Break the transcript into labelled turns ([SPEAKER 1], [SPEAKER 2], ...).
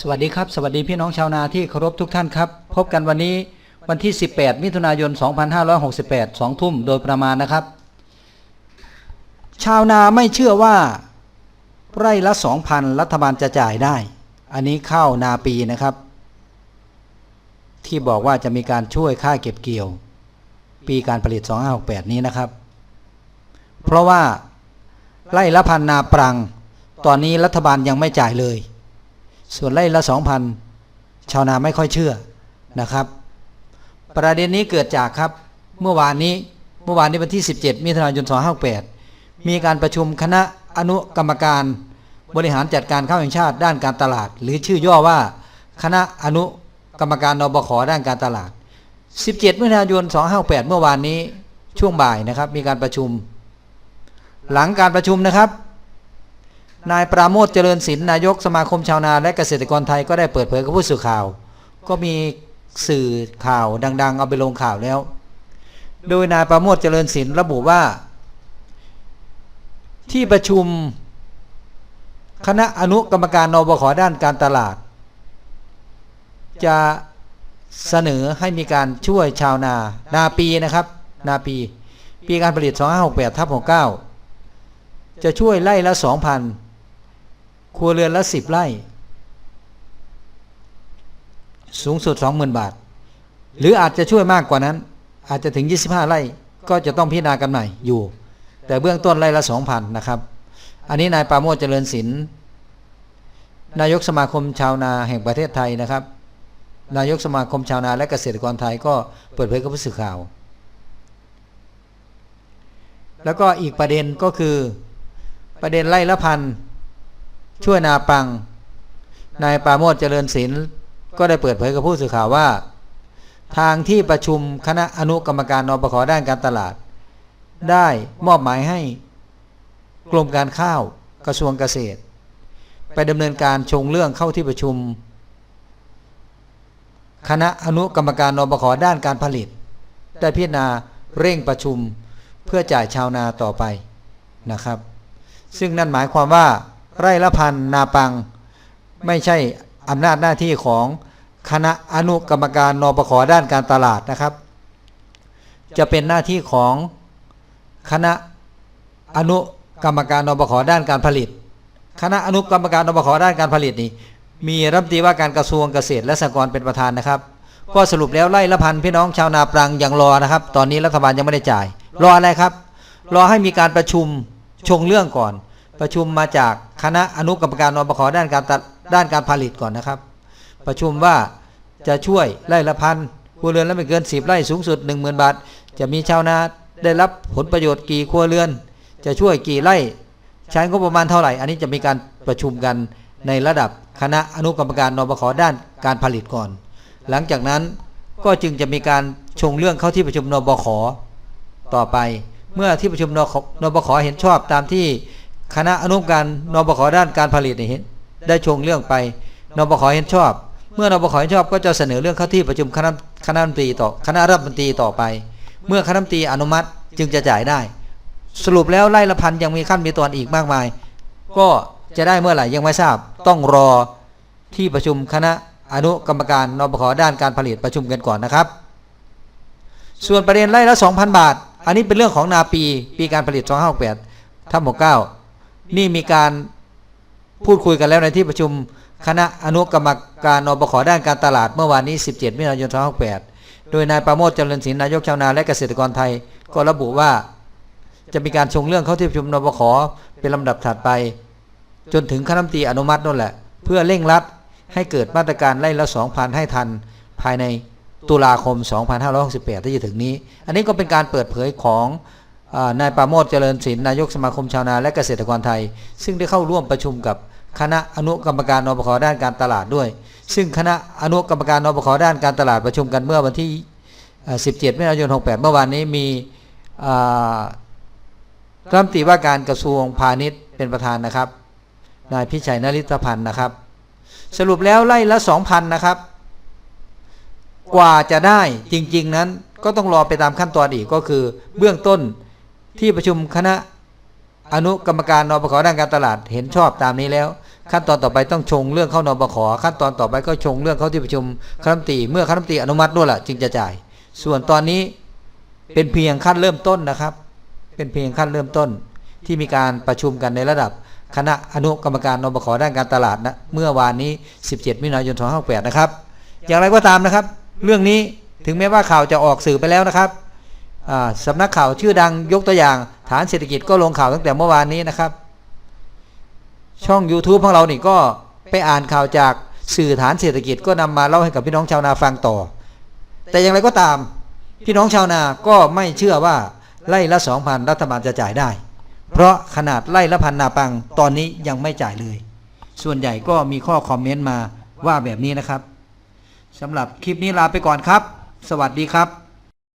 [SPEAKER 1] สวัสดีครับ สวัสดีพี่น้องชาวนาที่เคารพทุกท่านครับ พบกันวันนี้วันที่ 18 มิถุนายน 2568 2 ทุ่มโดยประมาณนะครับ ชาวนาไม่เชื่อว่า ไร่ละ 2,000 รัฐบาลจะจ่ายได้ อันนี้ข้าวนาปีนะครับ ที่บอกว่าจะมีการช่วยค่าเก็บเกี่ยว ปีการผลิต 2568 นี้นะครับ เพราะว่าไร่ละพันนาปรัง ตอนนี้รัฐบาลยังไม่จ่ายเลย ส่วนไร่ละสองพันชาวนาไม่ค่อยเชื่อนะครับ ประเด็นนี้เกิดจากครับเมื่อวานนี้เมื่อวานนี้วันที่ 17 มิถุนายน 2568มีการประชุมคณะอนุกรรมการบริหารจัดการข้าวแห่งชาติด้านการตลาด หรือชื่อย่อว่าคณะอนุกรรมการนบขด้านการตลาด 17 มิถุนายน 2568เมื่อวานนี้ช่วงบ่ายนะครับ มีการประชุม หลังการประชุมนะครับ นายปราโมทเจริญศิลป์นายกสมาคมชาวนาและเกษตรกรไทยก็ได้เปิดเผยกับผู้สื่อข่าว ก็มีสื่อข่าวดัง ๆ เอาไปลงข่าวแล้ว โดยนายปราโมทเจริญศิลป์ระบุว่า ที่ประชุม คณะอนุกรรมการนบขด้านการตลาด จะเสนอให้มีการช่วยชาวนา นาปีนะครับ นาปี ปีการผลิต 2568ทับ69 จะช่วยไล่ละ 2,000 ครัวเรือนละ10ไร่ สูงสุด 20,000 บาท หรืออาจจะช่วยมากกว่านั้น อาจจะถึง 25 ไร่ ก็จะต้องพิจารณากันใหม่อยู่ แต่เบื้องต้นไร่ละ 2,000 นะครับ อันนี้นายปราโมทเจริญศิลป์นายกสมาคมชาวนาแห่งประเทศไทยนะครับ นายกสมาคมชาวนาและเกษตรกรไทยก็เปิดเผยกับผู้สื่อข่าว แล้วก็อีกประเด็นก็คือประเด็นไล่ละพัน ช่วยนาปัง นายปาโมทเจริญศิลป์ก็ได้เปิดเผยกับผู้สื่อข่าวว่า ทางที่ประชุมคณะอนุกรรมการนปขด้านการตลาด ได้มอบหมายให้กรมการข้าวกระทรวงเกษตร ไปดำเนินการชงเรื่องเข้าที่ประชุม คณะอนุกรรมการนปขด้านการผลิต ได้พิจารณาเร่งประชุมเพื่อจ่ายชาวนาต่อไปนะครับ ซึ่งนั่นหมายความว่า ไร่ละพันนาปัง ไม่ใช่อำนาจหน้าที่ของคณะอนุกรรมการนปขด้านการตลาดนะครับ จะเป็นหน้าที่ของคณะอนุกรรมการนปขด้านการผลิต คณะอนุกรรมการนปขด้านการผลิตนี่มีรัฐมนตรีว่าการกระทรวงเกษตรและสหกรณ์เป็นประธานนะครับ ก็สรุปแล้วไร่ละพันพี่น้องชาวนาปรังยังรอนะครับ ตอนนี้รัฐบาลยังไม่ได้จ่าย รออะไรครับ รอให้มีการประชุมชงเรื่องก่อน ประชุมมาจากคณะอนุกรรมการนปขด้านการด้านการผลิตก่อนนะครับ ประชุมว่าจะช่วยไร่ละพันครัวเรือนละไม่เกิน10ไร่สูงสุด 10,000 บาท จะมีชาวนาได้รับผลประโยชน์กี่ครัวเรือน จะช่วยกี่ไร่ใช้งบประมาณเท่าไหร่ อันนี้จะมีการประชุมกันในระดับคณะอนุกรรมการนปขด้านการผลิตก่อน หลังจากนั้นก็จึงจะมีการชงเรื่องเข้าที่ประชุมนบขต่อไป เมื่อที่ประชุมนขนบขเห็นชอบตามที่ คณะอนุกรรมการนบขด้านการผลิตเนี่เห็นได้ชงเรื่องไปนบขเห็นชอบ เมื่อนบขเห็นชอบก็จะเสนอเรื่องเข้าที่ประชุมคณะคณะรัฐมนตรีต่อคณะรัฐมนตรีต่อไป เมื่อคณะรัฐมนตรีอนุมัติจึงจะจ่ายได้ สรุปแล้วไล่ละพันยังมีขั้นมีตอนอีกมากมาย ก็จะได้เมื่อไหร่ยังไม่ทราบ ต้องรอที่ประชุมคณะอนุกรรมการนบขด้านการผลิตประชุมกันก่อนนะครับ ส่วนประเด็นไร่ละ2,000 บาท อันนี้เป็นเรื่องของนาปี ปีการผลิต 2568ทับ69 นี่มีการพูดคุยกันแล้วในที่ประชุมคณะอนุกรรมการนบขด้านการตลาดเมื่อวานนี้ 17 มิถุนายน 2568 โดยนายประโมทเจริญศิลป์นายกชาวนาและเกษตรกรไทย ก็ระบุว่าจะมีการชงเรื่องเข้าที่ประชุมนบขเป็นลำดับถัดไป จนถึงคณะรัฐมนตรีอนุมัตินั่นแหละ เพื่อเร่งรัดให้เกิดมาตรการไล่ละ2,000 ให้ทัน ภายในตุลาคม 2568 ที่จะถึงนี้ อันนี้ก็เป็นการเปิดเผยของ นายปราโมทเจริญศิลป์นายกสมาคมชาวนาและเกษตรกรไทย ซึ่งได้เข้าร่วมประชุมกับคณะอนุกรรมการนบขด้านการตลาดด้วย ซึ่งคณะอนุกรรมการนบขด้านการตลาดประชุมกันเมื่อวันที่ 17มิถุนายน 68 เมื่อวานนี้มีรัฐมนตรีว่าการกระทรวงพาณิชย์เป็นประธานนะครับ นายพิชัยนริตพันธ์นะครับ สรุปแล้วไล่ละสองพันนะครับ กว่าจะได้จริง ๆ นั้นก็ต้องรอไปตามขั้นตอนอีกก็คือเบื้องต้น ที่ประชุมคณะอนุกรรมการนปขด้านการตลาดเห็นชอบตามนี้แล้ว ขั้นตอนต่อไปต้องชงเรื่องเข้านบขขั้นตอนต่อไปก็ชงเรื่องเข้าที่ประชุมคณะรัฐมนตรีเมื่อคณะรัฐมนตรีอนุมัติด้วยล่ะจึงจะจ่าย ส่วนตอนนี้เป็นเพียงขั้นเริ่มต้นนะครับ เป็นเพียงขั้นเริ่มต้น ที่มีการประชุมกันในระดับคณะอนุกรรมการนบขด้านการตลาดนะเมื่อวานนี้ 17 มิถุนายน 2568 นะครับ อย่างไรก็ตามนะครับ เรื่องนี้ถึงแม้ว่าข่าวจะออกสื่อไปแล้วนะครับ สำนักข่าวชื่อดังยกตัวอย่าง ฐานเศรษฐกิจก็ลงข่าวตั้งแต่เมื่อวานนี้นะครับ ช่อง YouTube ของเรานี่ก็ไปอ่านข่าวจากสื่อฐานเศรษฐกิจก็นำมาเล่าให้กับพี่น้องชาวนาฟังต่อ แต่อย่างไรก็ตาม พี่น้องชาวนาก็ไม่เชื่อว่าไล่ละสองพันรัฐบาลจะจ่ายได้ เพราะขนาดไล่ละพันนาปังตอนนี้ยังไม่จ่ายเลย ส่วนใหญ่ก็มีข้อคอมเมนต์มาว่าแบบนี้นะครับสำหรับคลิปนี้ลาไปก่อนครับ สวัสดีครับ